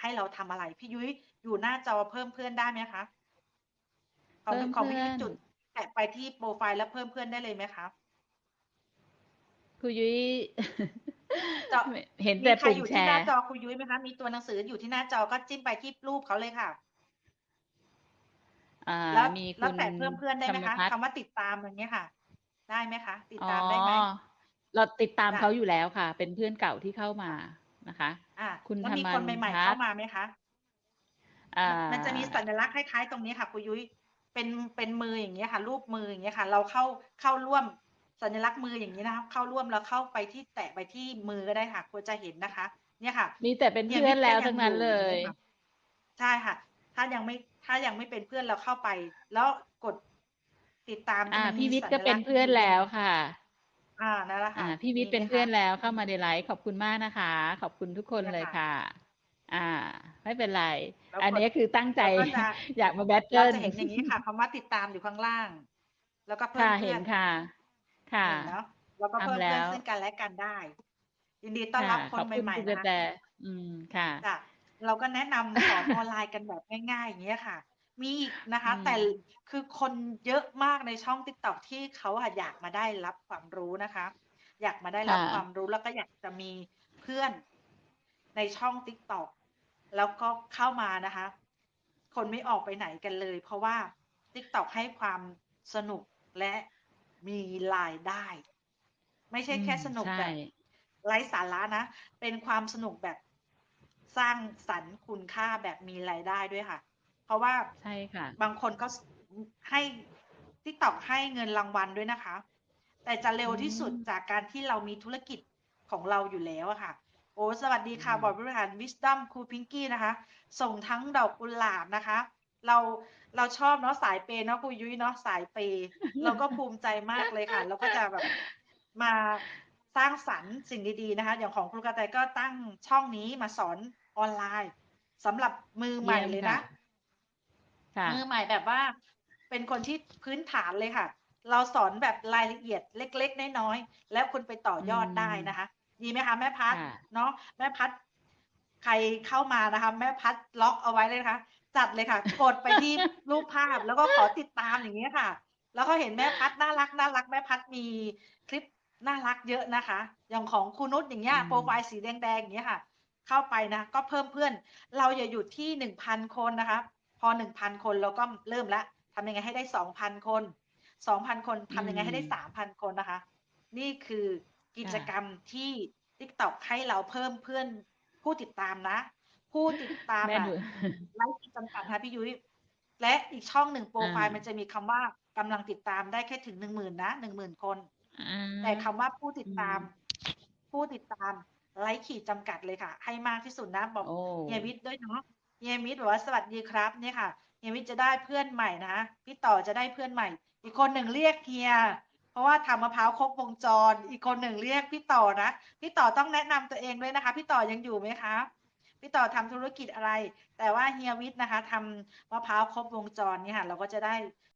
ให้เราทำอะไร พี่ยุ้ยอยู่หน้าจอเพิ่มเพื่อนได้ไหมคะของเพิ่มของพี่ยุ้ยเพื่อนจุดแตะไปที่โปรไฟล์แล้วเพิ่มเพื่อนได้เลยไหมคะครูยุ้ยเจาะเห็นมีแต่ใครปุ่มอยู่แชที่หน้าร์จอคุยยุ้ยไหมคะมีตัวหนังสืออยู่ที่หน้าจอก็จิ้มไปที่รูปเขาเลยค่ะอ่าแล้วมีแล้คุวณแตะเพิ่มเพื่อนได้ไหมธรรคะพัฒน์คำว่าติดตามอย่างเงี้ยค่ะ ได้ไหมคะ ติดอ๋อตามได้ไหมเราติดตามจ้ะเขาอยู่แล้วค่ะ เป็นเพื่อนเก่าที่เข้ามา นะคะ อ่าคุณแล้วมีธรรคนมันใหม่ๆ พัฒน์เข้ามาไหมคะ อ่า มันจะมีสัญลักษณ์คล้ายๆ ตรงนี้ค่ะคุยยุ้ยเป็นเป็นมืออย่างเงี้ยค่ะ รูปมืออย่างเงี้ยค่ะ เราเข้าเข้าร่วมสัญลักษณ์มืออย่างนี้นะคะ เข้าร่วมแล้วเข้าไปที่แตะไปที่มือก็ได้ค่ะควรจะเห็นนะคะ เนี่ยค่ะ มีแต่เป็นเนี่ยเพื่อนวิทย์ก็แล้วยังทั้งนั้นอยู่เลยค่ะใช่ค่ะ ถ้ายังไม่ถ้ายังไม่เป็นเพื่อนเราเข้าไป แล้วกดติดตามอ่า จะมีพี่วิทย์สัญก็เป็นลัษณ์เพื่อนแล้วค่ะ อ่านั่นแหละอ่าค่ะพี่วิทย์มีเป็นไหมเพื่อนคะแล้วเข้ามาในไลฟ์ขอบคุณมากนะคะ ขอบคุณทุกคนเนี่ยเลยค่ะค่ะ อ่า ไม่เป็นไรแล้วอันกดนี้คือตั้งใจเราก็จะอยากมาแบทเทิเราลจะเห็นอย่างนี้ค่ะคำว่าติดตามอยู่ข้างล่าง แล้วก็เพิ่มค่ะเพื่เห็อนนค่ะ ค่ะเห็นเนาะแล้วก็เพิ่มทำแล้เพื่อนวซึ่งกันและกันได้ ยินดีต้อนค่ะรับคขนอบคุณใหม่คุณๆกนะระคะแตอืมค่ะจ้ะเราก็แนะนำสอนออนไลน์กันแบบง่ายๆอย่างเงี้ยค่ะ มีอีกนะคะ อืม แต่คือคนเยอะมากในช่องติ๊กต็อกที่เขาอะอยากมาได้รับความรู้นะคะ อยากมาได้รับค่ะความรู้แล้วก็อยากจะมีเพื่อนในช่องติ๊กต็อกแล้วก็เข้ามานะคะ คนไม่ออกไปไหนกันเลย เพราะว่าติ๊กต็อกให้ความสนุกและมีรายได้ ไม่ใช่แค่อืมสนุกใช่ แบบไร้สาระนะ เป็นความสนุกแบบสร้างสรรค์คุณค่าแบบมีรายได้ด้วยค่ะ เพราะว่าใช่ค่ะ บางคนก็ให้ทิกตอกให้เงินรางวัลด้วยนะคะ แต่จะเร็วที่สุดอืมจากการที่เรามีธุรกิจของเราอยู่แล้วอะค่ะ โอ้สวัสดีค่ะอืมบอร์ดบริหาร Wisdom ครูพิงกี้นะคะ ส่งทั้งดอกกุหลาบนะคะ เราเราชอบเนาะสายเปย์เนาะครูยุ้ยเนาะสายเปย์เราก็ภูมิใจมากเลยค่ะเราก็จะแบบมาสร้างสรรค์สิ่งดีๆนะคะ อย่างของครูกระแตก็ตั้งช่องนี้มาสอนออนไลน์สำหรับมือใหม่เยี่ยมเลยค่ะนะค่ะ มือใหม่แบบว่า เป็นคนที่พื้นฐานเลยค่ะ เราสอนแบบรายละเอียดเล็ก ๆ น้อยๆแล้วคุณไปต่อยอดอืมได้นะคะ ดีไหมคะแม่พัดค่ะเนาะแม่พัดใครเข้ามานะคะ แม่พัดล็อกเอาไว้เลยนะคะ จัดเลยค่ะ กดไปที่รูปภาพแล้วก็ขอติดตามอย่างเงี้ยค่ะ แล้วก็เห็นแม่พัดน่ารักน่ารักแม่พัดมีคลิปน่ารักเยอะนะคะ อย่างของครูนุชอย่างเงี้ยอืมโปรไฟล์สีแดงๆอย่างเงี้ยค่ะ เข้าไปนะ ก็เพิ่มเพื่อน เราอย่าหยุดที่หนึ่งพันคนนะคะ พอหนึ่งพันคนเราก็เริ่มแล้วทำยังไงให้ได้สองพันคนสองพันคนทำยังไงให้ได้อืมสามพันคนนะคะ นี่คือกิจค่ะกรรมที่ TikTok ให้เราเพิ่มเพื่อนผู้ติดตามนะ ผู้ติดตามแม่อะหนูไลฟ์จำกัดค่ะพี่ยุ้ยและอีกช่องหนึ่งโปรไฟล์อ่ามัมันจะมีคำว่ากำลังติดตามได้แค่ถึงหนึ่งหมื่นนะหนึ่งหมื่นคนอ่าแต่คำว่าผู้ติดตามอืมผู้ติดตามไลค์ขีดจำกัดเลยค่ะ ให้มากที่สุดนะ บอกโอ้เฮียวิทย์ด้วยเนาะ เฮียมิดบอกว่าสวัสดีครับเนี่ยค่ะเฮียมิดจะได้เพื่อนใหม่นะพี่ต่อจะได้เพื่อนใหม่ อีกคนหนึ่งเรียกเฮีย เพราะว่าทำมะพร้าวครบวงจร อีกคนหนึ่งเรียกพี่ต่อนะพี่ต่อต้องแนะนำตัวเองด้วยนะคะ พี่ต่อยังอยู่ไหมคะพี่ต่อทำธุรกิจอะไร แต่ว่าเฮียวิทย์นะคะทำมะพร้าวครบวงจรเนี่ยค่ะ เราก็จะได้